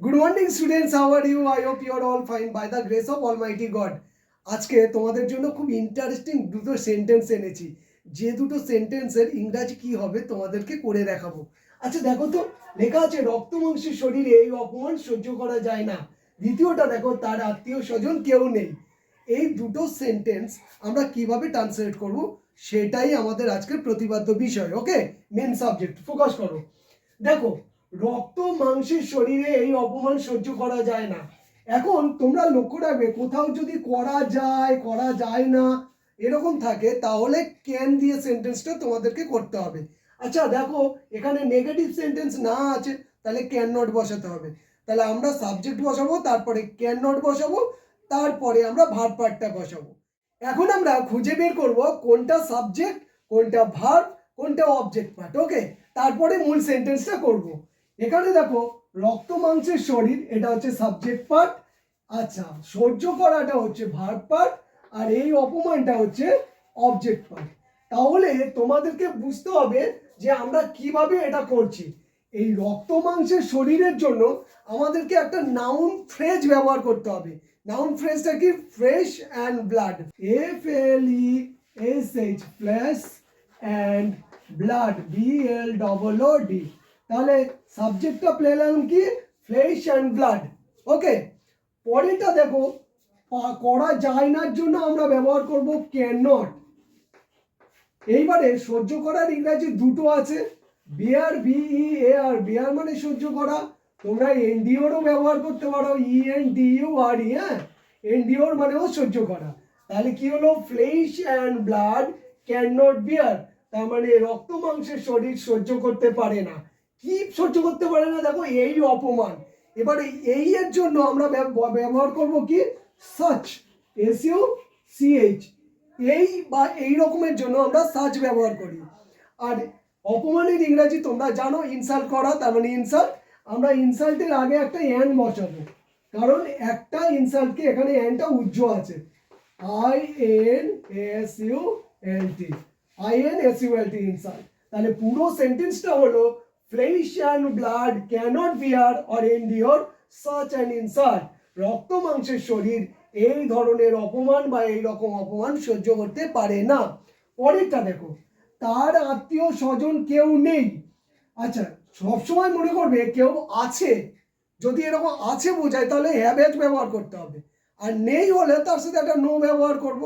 Good morning students are you I hope you are all fine by the grace of almighty God আজকে তোমাদের জন্য খুব interesting দুটো sentence এনেছি। যে দুটো সেন্টেন্সের ইংরাজি কি হবে তোমাদেরকে করে দেখাবো। আচ্ছা দেখো তো, লেখা আছে, রক্ত মাংসের শরীরে এই অপমান সহ্য করা যায় না। দ্বিতীয়টা, দেখো, তার আত্মীয় স্বজন কেউ নেই। এই দুটো সেন্টেন্স আমরা কীভাবে ট্রান্সলেট করব সেটাই আমাদের আজকের প্রতিপাদ্য বিষয় ওকে মেন সাবজেক্ট ফোকাস করো। দেখো রক্ত মাংসের শরীরে এই অপমান সহ্য করা যায় না। এখন তোমরা লক্ষ্য রাখবে, কোথাও যদি করা যায় করা যায় না, এরকম থাকে, তাহলে ক্যান দিয়ে সেন্টেন্সটা তোমাদেরকে করতে হবে। আচ্ছা দেখো, এখানে নেগেটিভ সেন্টেন্স না আছে, তাহলে ক্যান নট বসাতে হবে। তাহলে আমরা সাবজেক্ট বসাবো, তারপরে ক্যান নট বসাবো, তারপরে আমরা ভার পার্টটা বসাবো। এখন আমরা খুঁজে বের করব কোনটা সাবজেক্ট কোনটা ভার্ব কোনটা অবজেক্ট পার্ট ওকে তারপরে মূল সেন্টেন্সটা করব। এখানে দেখো, রক্ত মাংসের শরীর, এটা হচ্ছে সাবজেক্ট পার্ট আচ্ছা সহ্য করাটা হচ্ছে ভার্ব পার্ট আর এই অপমানটা হচ্ছে অবজেক্ট পার্ট তাহলে তোমাদেরকে বুঝতে হবে যে আমরা কীভাবে এটা করছি। এই রক্ত মাংসের শরীরের জন্য আমাদেরকে একটা নাউন ফ্রেজ ব্যবহার করতে হবে। নাউন ফ্রেজটা কি? Fresh and blood F L E S H flesh and blood B L double O D তাহলে সাবজেক্টটা পেলাম কি? ফ্লেশ অ্যান্ড ব্লাড ওকে পরেরটা দেখো করা যায় নার জন্য আমরা ব্যবহার করব ক্যান নট এইবারে সহ্য করার ইংরাজি দুটো আছে বিয়ার বিই এ আর বিয়ার মানে সহ্য করা। তোমরা এনডিওরও ব্যবহার করতে পারো E N D U R E হ্যাঁ? এনডিওর মানেও সহ্য করা। তাহলে কি হলো? Flesh and blood can not bear তার মানে রক্ত মাংসের শরীর সহ্য করতে পারে না। কি সহ্য করতে পারে না, দেখো এই অপমান। এবারে এই এর জন্য আমরা ব্যবহার করব কি? সাচ এস ইউ সিএইচ এই বা এই রকমের জন্য আমরা সাচ ব্যবহার করি। আর অপমানের ইংরাজি তোমরা জানো ইনসাল্ট করা, তার মানে ইনসাল্ট আমরা ইনসাল্টের আগে একটা অ্যান বসাবো। কারণ একটা ইনসাল্টকে এখানে অ্যানটা উজ্জ্ব আছে। I N S U L T I N S U L T insult তাহলে পুরো সেন্টেন্সটা হলো and blood cannot bear or endure such and insult রক্ত মাংসের শরীর এই ধরনের অপমান বা এই রকম অপমান সহ্য করতে পারে না। পরেরটা দেখো, তার আত্মীয় স্বজন কেউ নেই। আচ্ছা সবসময় মনে করবে কেউ আছে। যদি এরকম আছে বোঝায়, তাহলে হ্যাভেজ ব্যবহার করতে হবে। আর নেই হলে তার সাথে একটা নো ব্যবহার করব।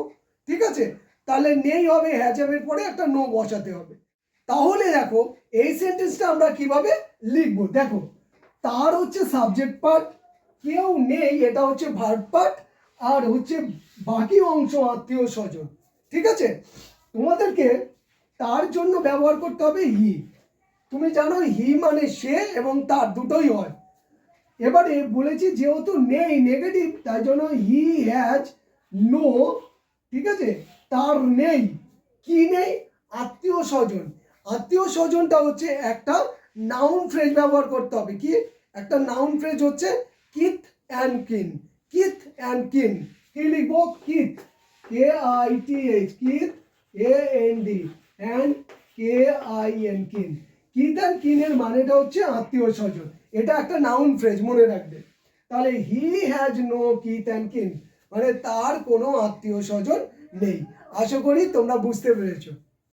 ঠিক আছে? তাহলে নেই হবে হ্যাজেবের পরে একটা নো বসাতে হবে। তাহলে দেখো, এই সেন্টেন্সটা আমরা কীভাবে লিখব? দেখো, তার হচ্ছে সাবজেক্ট পার্ট কেউ নেই, এটা হচ্ছে ভার্ব পার্ট আর হচ্ছে বাকি অংশ আত্মীয় স্বজন। ঠিক আছে? তোমাদেরকে তার জন্য ব্যবহার করতে হবে হি তুমি জানো হি মানে সে এবং তার দুটোই হয়। এবারে বলেছি যেহেতু নেই নেগেটিভ তাই জন্য হি হ্যাজ নো ঠিক আছে? তার নেই। কি নেই? আত্মীয় স্বজন। আত্মীয় স্বজনটা হচ্ছে একটা নাউন ফ্রেজ ব্যবহার করতে হবে। কি? একটা নাউন ফ্রেজ হচ্ছে kith and kin kith and kin কি লিখব? Kith K I T H kith A N D and K I N kin kith and কিনের মানেটা হচ্ছে আত্মীয় স্বজন। এটা একটা নাউন ফ্রেজ মনে রাখবে। তাহলে he has no kith and kin মানে তার কোনো আত্মীয় স্বজন নেই। আশা করি তোমরা বুঝতে পেরেছ।